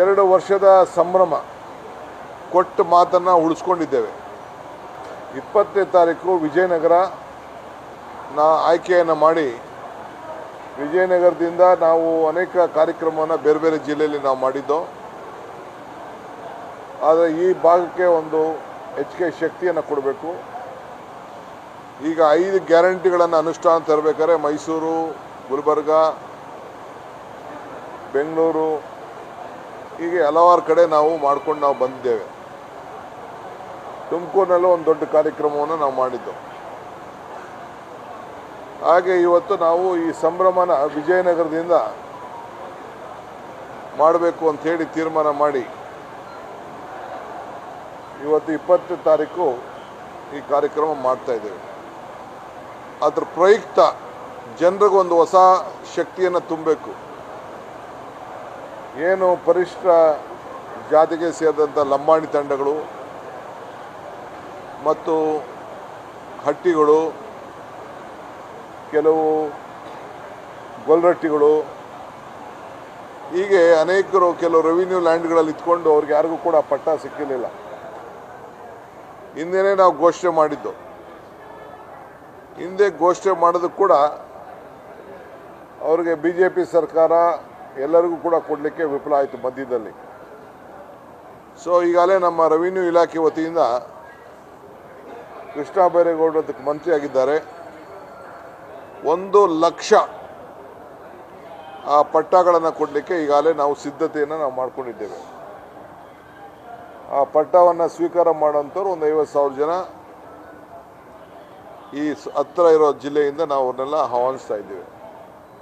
ಎರಡು ವರ್ಷದ ಸಂಭ್ರಮ ಕೊಟ್ಟು ಮಾತನ್ನು ಉಳಿಸ್ಕೊಂಡಿದ್ದೇವೆ. ಇಪ್ಪತ್ತನೇ ತಾರೀಕು ವಿಜಯನಗರ ನಾ ಆಯ್ಕೆಯನ್ನು ಮಾಡಿ ವಿಜಯನಗರದಿಂದ ನಾವು ಅನೇಕ ಕಾರ್ಯಕ್ರಮವನ್ನು ಬೇರೆ ಬೇರೆ ಜಿಲ್ಲೆಯಲ್ಲಿ ನಾವು ಮಾಡಿದ್ದೋ, ಆದರೆ ಈ ಭಾಗಕ್ಕೆ ಒಂದು ಹೆಚ್ಚಿಗೆ ಶಕ್ತಿಯನ್ನು ಕೊಡಬೇಕು. ಈಗ ಐದು ಗ್ಯಾರಂಟಿಗಳನ್ನು ಅನುಷ್ಠಾನ ತರಬೇಕಾದ್ರೆ ಮೈಸೂರು, ಗುಲ್ಬರ್ಗ, ಬೆಂಗಳೂರು ಹೀಗೆ ಹಲವಾರು ಕಡೆ ನಾವು ಮಾಡ್ಕೊಂಡು ನಾವು ಬಂದಿದ್ದೇವೆ. ತುಮಕೂರಿನಲ್ಲೂ ಒಂದು ದೊಡ್ಡ ಕಾರ್ಯಕ್ರಮವನ್ನು ನಾವು ಮಾಡಿದ್ದು. ಹಾಗೆ ಇವತ್ತು ನಾವು ಈ ಸಂಭ್ರಮನ ವಿಜಯನಗರದಿಂದ ಮಾಡಬೇಕು ಅಂತ ಹೇಳಿ ತೀರ್ಮಾನ ಮಾಡಿ, ಇವತ್ತು ಇಪ್ಪತ್ತು ತಾರೀಕು ಈ ಕಾರ್ಯಕ್ರಮ ಮಾಡ್ತಾ ಇದ್ದೇವೆ. ಅದ್ರ ಪ್ರಯುಕ್ತ ಜನರಿಗೊಂದು ಹೊಸ ಶಕ್ತಿಯನ್ನು ತುಂಬಬೇಕು. ಏನು ಪರಿಷ್ಠ ಜಾತಿಗೆ ಸೇರಿದಂಥ ಲಂಬಾಣಿ ತಂಡಗಳು ಮತ್ತು ಹಟ್ಟಿಗಳು, ಕೆಲವು ಗೊಲ್ರಟ್ಟಿಗಳು, ಹೀಗೆ ಅನೇಕರು ಕೆಲವು ರೆವಿನ್ಯೂ ಲ್ಯಾಂಡ್ಗಳಲ್ಲಿ ಇತ್ಕೊಂಡು ಅವ್ರಿಗೆ ಯಾರಿಗೂ ಕೂಡ ಪಟ್ಟ ಸಿಕ್ಕಿರಲಿಲ್ಲ. ಹಿಂದೆನೇ ನಾವು ಘೋಷಣೆ ಮಾಡಿದ್ದು. ಹಿಂದೆ ಘೋಷಣೆ ಮಾಡೋದು ಕೂಡ ಅವ್ರಿಗೆ ಬಿ ಜೆ ಪಿ ಸರ್ಕಾರ ಎಲ್ಲರಿಗೂ ಕೂಡ ಕೊಡಲಿಕ್ಕೆ ವಿಫಲ ಆಯಿತು ಮಧ್ಯದಲ್ಲಿ. ಸೊ ಈಗಾಗಲೇ ನಮ್ಮ ರೆವಿನ್ಯೂ ಇಲಾಖೆ ವತಿಯಿಂದ ಕೃಷ್ಣ ಬೈರೇಗೌಡರು ಅದಕ್ಕೆ ಮಂತ್ರಿಯಾಗಿದ್ದಾರೆ. ಒಂದು ಲಕ್ಷ ಆ ಪಟ್ಟಗಳನ್ನು ಕೊಡಲಿಕ್ಕೆ ಈಗಾಗಲೇ ನಾವು ಸಿದ್ಧತೆಯನ್ನು ನಾವು ಮಾಡ್ಕೊಂಡಿದ್ದೇವೆ. ಆ ಪಟ್ಟವನ್ನು ಸ್ವೀಕಾರ ಮಾಡೋಂಥವ್ರು ಒಂದು ಐವತ್ತು ಸಾವಿರ ಜನ ಈ ಹತ್ತಿರ ಇರೋ ಜಿಲ್ಲೆಯಿಂದ ನಾವು ಅವ್ರನ್ನೆಲ್ಲ ಆಹ್ವಾನಿಸ್ತಾ ಇದ್ದೇವೆ.